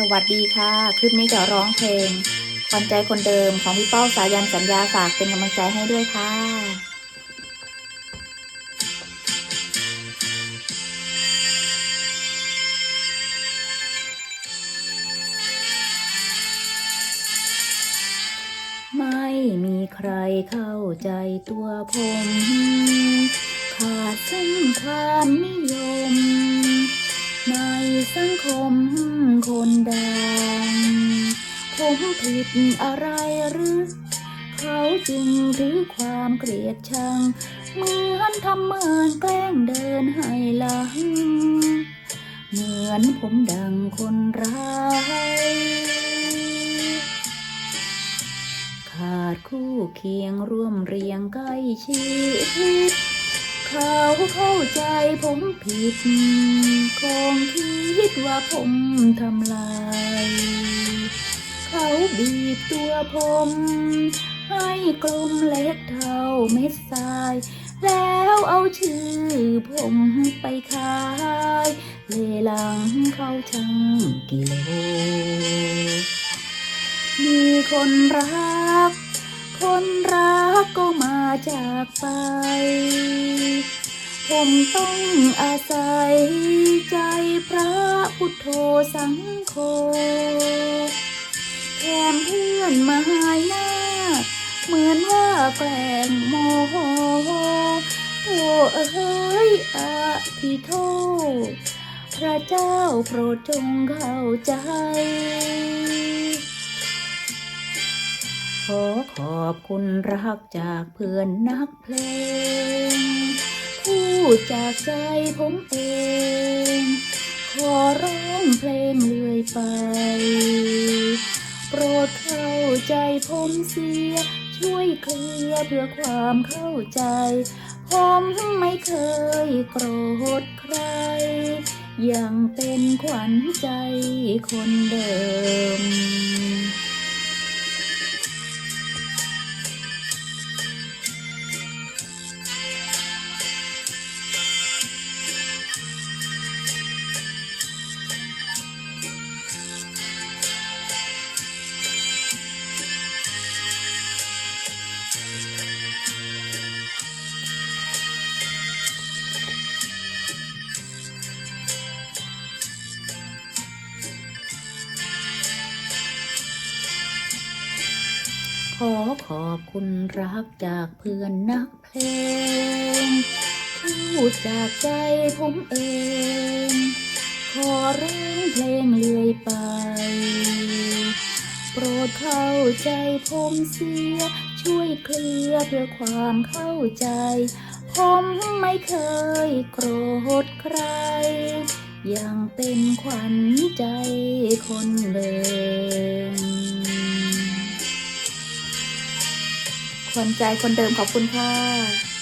สวัสดีค่ะ คลิปนี้จะร้องเพลงควันใจคนเดิมของพี่เป้าสายันสัญญาฝากเป็นกำลังใจให้ด้วยค่ะ ไม่มีใครเข้าใจตัวผม ขาดซึ่งความนิยม ในสังคมคนดังผมผิดอะไรหรือ เขาจึงถือความเกลียดชัง เหมือนทำเหมือนแกล้งเดินให้หลัง เหมือนผมดังคนร้าย ขาดคู่เคียงร่วมเรียงใกล้ชิดเขาเข้าใจผมผิดคงคิด ว่าผมทำลาย เขาบีบตัวผม ให้กลมเล็กเท่าเม็ดทราย แล้วเอาชื่อผมไปขาย เลหลังเขาช่างกิโล มีคนรัก คนรักก็มาจากไป ผมต้องอาศัยใจพระพุทโธสังโฆแถมเพื่อนมาหายหน้า เหมือนว่าแกล้งโมโหโอ้เอ้ยอาทิโทษพระเจ้าโปรดจงเข้าใจ ขอขอบคุณรักจากเพื่อนนักเพลง พูดจากใจผมเอง ขอร้องเพลงเรื่อยไป โปรดเข้าใจผมเสีย ช่วยเคลียร์เพื่อความเข้าใจ ผมไม่เคยโกรธใคร ยังเป็นขวัญใจคนเดิม ขอขอบคุณรักจากเพื่อนนักเพลงพูดจากใจผมเอง ขอเร้องเพลงเลื่อยไป โปรดเข้าใจผมเสีย ช่วยเคลียร์เพื่อความเข้าใจ ผมไม่เคยโกรธใคร ยังเป็นขวัญใจคนเดิม ขวัญใจคนเดิมขอบคุณค่ะ